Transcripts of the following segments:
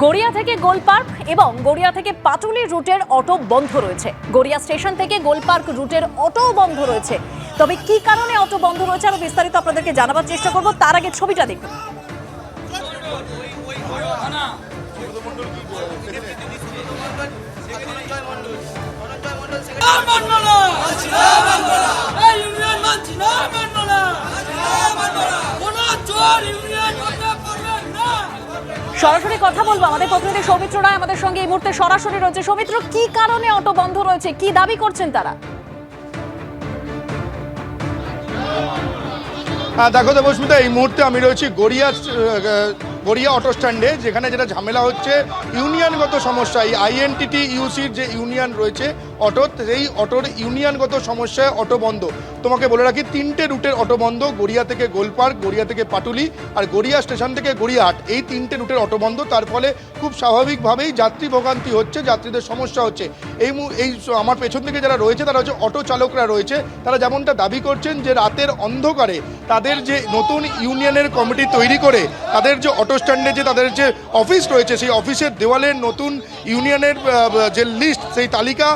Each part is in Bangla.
গড়িয়া থেকে গোলপার্ক এবং গড়িয়া থেকে পাটুলি রুটের অটো বন্ধ রয়েছে গড়িয়া স্টেশন থেকে গোলপার্ক রুটের অটো বন্ধ রয়েছে তবে কি কারণে অটো বন্ধ রয়েছে আরও বিস্তারিত আপনাদেরকে জানাবার চেষ্টা করব তার আগে ছবিটা দেখুন সরাসরি কথা বলব। আমাদের প্রতিনিধি সৌমিত্র রায় আমাদের সঙ্গে এই মুহূর্তে সরাসরি রয়েছে। সৌমিত্র, কি কারণে অটো বন্ধ রয়েছে? কি দাবি করছেন তারা? হ্যাঁ দেখো দেবস্মিতা এই মুহূর্তে আমি রয়েছি গড়িয়া গড়িয়া অটো স্ট্যান্ডে, যেখানে যেটা ঝামেলা হচ্ছে, ইউনিয়নগত সমস্যা, এই আইএনটিটি ইউসির যে ইউনিয়ন রয়েছে অটো সেই অটোর ইউনিয়নগত সমস্যায় অটো বন্ধ। তোমাকে বলে রাখি, তিনটে রুটের অটো বন্ধ গড়িয়া থেকে গোলপার্ক, গড়িয়া থেকে পাটুলি আর গড়িয়া স্টেশন থেকে গড়িয়াহাট এই তিনটে রুটের অটো বন্ধ তার ফলে খুব স্বাভাবিকভাবেই যাত্রী ভোগান্তি হচ্ছে, যাত্রীদের সমস্যা হচ্ছে। এই এই আমার পেছন থেকে যারা রয়েছে, তারা হচ্ছে অটো চালকরা রয়েছে। তারা যেমনটা দাবি করছেন যে, রাতের অন্ধকারে তাদের যে নতুন ইউনিয়নের কমিটি তৈরি করে, তাদের যে অটো স্ট্যান্ডে যে তাদের যে অফিস রয়েছে, সেই অফিসের দেওয়ালে নতুন ইউনিয়নের যে লিস্ট, সেই তালিকা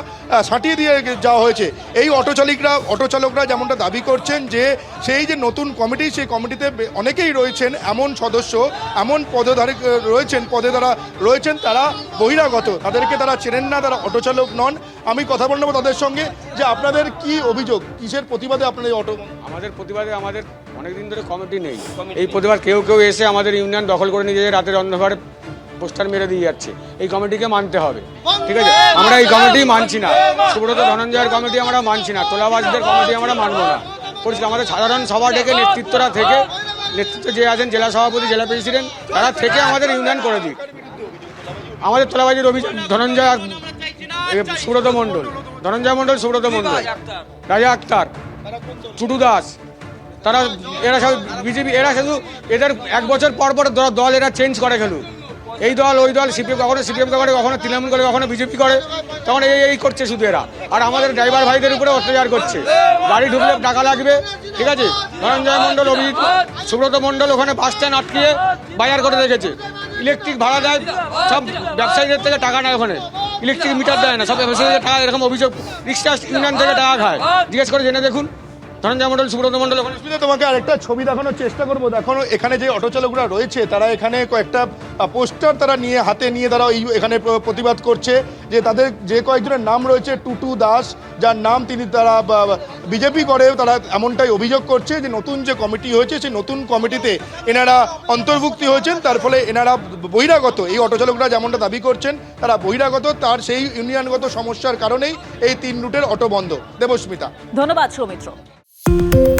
সাঁটিয়ে দিয়ে যাওয়া হয়েছে। এই অটো চালিকরা, অটো চালকরা যেমনটা দাবি করছেন যে সেই যে নতুন কমিটি, সেই কমিটিতে অনেকেই রয়েছেন, এমন সদস্য, এমন পদধারী রয়েছেন, পদে তারা রয়েছেন, তারা বহিরাগত, তাদেরকে তারা চেনেন না, তারা অটো চালক নন। আমি কথা বলে নেব তাদের সঙ্গে যে আপনাদের কি অভিযোগ? কিসের প্রতিবাদে আপনাদের এই অটো আমাদের প্রতিবাদে আমাদের অনেকদিন ধরে কমিটি নেই। এই প্রতিবাদ কেউ কেউ এসে আমাদের ইউনিয়ন দখল করে নিয়ে রাতের অন্ধকারে পোস্টার মেরে দিয়ে যাচ্ছে। এই কমিটিকে মানতে হবে। ঠিক আছে? আমরা এই কমিটি মানছি না। সুব্রত ধনঞ্জয়ের কমিটি আমরা মানছি না। তোলাবাজদের কমিটি আমরা মানবো না। পরিষ্কার আমাদের সাধারণ সভা ডেকে নেতৃত্বরা থেকে নেতৃত্ব যে আছেন জেলা সভাপতি জেলা প্রেসিডেন্ট তারা থেকে আমাদের ইউনিয়ন করে দিক। আমাদের তোলাবাজির অভিযোগ ধনঞ্জয় সুব্রত মণ্ডল। ধনঞ্জয় মণ্ডল সুব্রত মণ্ডল। রাজা আক্তার চুটু দাস। তারা এরা সব বিজেপি এরা শুধু এদের এক বছর পর পর দল এরা চেঞ্জ করে খেলু এই দল, ওই দল, সিপিএম কখনো, সিপিএম করে, কখনো তৃণমূল করে, কখনো বিজেপি করে, তখন এই এই করছে শুধু এরা। আর আমাদের ড্রাইভার ভাইদের উপরে অত্যাচার করছে। গাড়ি ঢুকলে টাকা লাগবে, ঠিক আছে? ধনঞ্জয় মণ্ডল, অভিজিৎ, সুব্রত মণ্ডল ওখানে বাস স্ট্যান্ড আটকিয়ে বাজার করে রেখেছে। ইলেকট্রিক ভাড়া দেয়, সব ব্যবসায়ীদের থেকে টাকা নেয় ওখানে। ইলেকট্রিক মিটার দেয় না, সব ব্যবসায়ীদের টাকা, এরকম অভিযোগ রিক্সা ইউনিয়ন থেকে টাকা খায়। জিজ্ঞেস করে জেনে দেখুন। ধনঞ্জয় মণ্ডল সুব্রত মণ্ডল ওখানে তোমাকে আরেকটা ছবি দেখানোর চেষ্টা করব। দেখো এখানে যে অটো চালকরা রয়েছে তারা এখানে কয়েকটা পোস্টার তারা নিয়ে হাতে নিয়ে তারা এই এখানে প্রতিবাদ করছে যে তাদের যে কয়েকজনের নাম রয়েছে টুটু দাস যার নাম তিনি তারা বিজেপি করে তারা এমনটাই অভিযোগ করছে যে নতুন যে কমিটি হয়েছে সেই নতুন কমিটিতে এনারা অন্তর্ভুক্তি হয়েছেন। তার ফলে এনারা বহিরাগত এই অটো চালকরা যেমনটা দাবি করছেন তারা বহিরাগত তার সেই ইউনিয়নগত সমস্যার কারণেই এই তিন রুটের অটো বন্ধ। দেবস্মিতা। ধন্যবাদ সৌমিত্র। Thank you